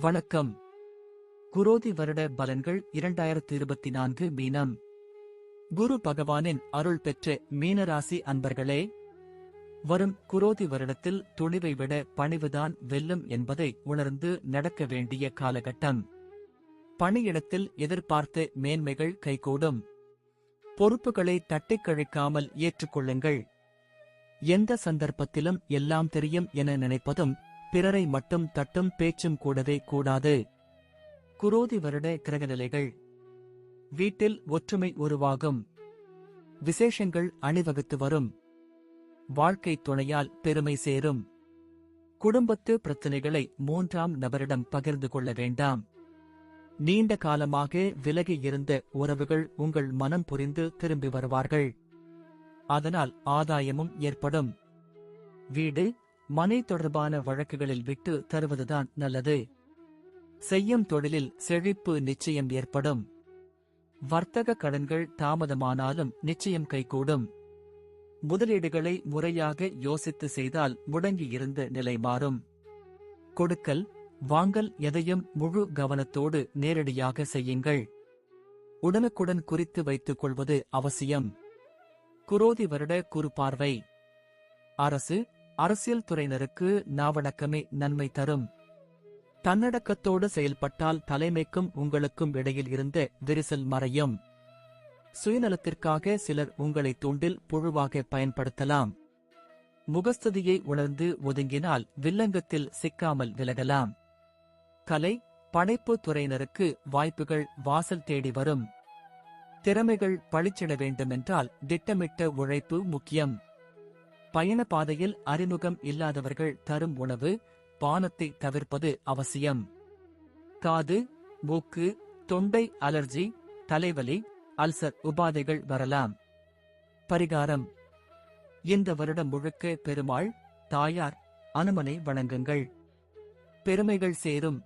வணக்கம். குரோதி வருட பலன்கள் இரண்டாயிரத்து இருபத்தி நான்கு மீனம். குரு பகவானின் அருள் பெற்ற மீனராசி அன்பர்களே வரும் குரோதி வருடத்தில் துணிவை விட பணிவுதான் வெல்லும் என்பதை உணர்ந்து நடக்க வேண்டிய காலகட்டம். பணியிடத்தில் எதிர்பார்த்த மேன்மைகள் கைகூடும். பொறுப்புகளை தட்டிக் கழிக்காமல் ஏற்றுக்கொள்ளுங்கள். எந்த சந்தர்ப்பத்திலும் எல்லாம் தெரியும் என நினைப்பதும் பிறரை மட்டும் தட்டும் பேச்சும் கூடவே கூடாது. குரோதி வருட கிரகநிலைகள். வீட்டில் ஒற்றுமை உருவாகும். விசேஷங்கள் அணிவகுத்து வரும். வாழ்க்கை துணையால் பெருமை சேரும். குடும்பத்து பிரச்சனைகளை மூன்றாம் நபரிடம் பகிர்ந்து கொள்ள வேண்டாம். நீண்ட காலமாக விலகி இருந்த உறவுகள் உங்கள் மனம் புரிந்து திரும்பி வருவார்கள். அதனால் ஆதாயமும் ஏற்படும். வீடு மனை தொடர்பான வழக்குகளில் விட்டு தருவதுதான் நல்லது. செய்யும் தொழிலில் செழிப்பு நிச்சயம் ஏற்படும். வர்த்தக கடன்கள் தாமதமானாலும் நிச்சயம் கைகூடும். முதலீடுகளை முறையாக யோசித்து செய்தால் முடங்கியிருந்த நிலை மாறும். கொடுக்கல் வாங்கல் எதையும் முழு கவனத்தோடு நேரடியாக செய்யுங்கள். உடனுக்குடன் குறித்து வைத்துக் கொள்வது அவசியம். குரோதி வருட குறுபார்வை அரசு அரசியல் துறையினருக்கு நாவடக்கமே நன்மை தரும். தன்னடக்கத்தோடு செயல்பட்டால் தலைமைக்கும் உங்களுக்கும் இடையில் இருந்த விரிசல் மறையும். சுயநலத்திற்காக சிலர் உங்களை தூண்டில் புழுவாக பயன்படுத்தலாம். முகஸ்துதியை உணர்ந்து ஒதுங்கினால் வில்லங்கத்தில் சிக்காமல் விலகலாம். கலை படைப்பு துறையினருக்கு வாய்ப்புகள் வாசல் தேடி வரும். திறமைகள் பழிச்சிட வேண்டுமென்றால் திட்டமிட்ட உழைப்பு முக்கியம். பயண பாதையில் அறிமுகம் இல்லாதவர்கள் தரும் உணவு பானத்தை தவிர்ப்பது அவசியம். காது மூக்கு தொண்டை அலர்ஜி தலைவலி அல்சர் உபாதைகள் வரலாம். பரிகாரம். இந்த வருடம் முழுக்க பெருமாள் தாயார் அனுமனை வணங்குங்கள். பெருமைகள் சேரும்.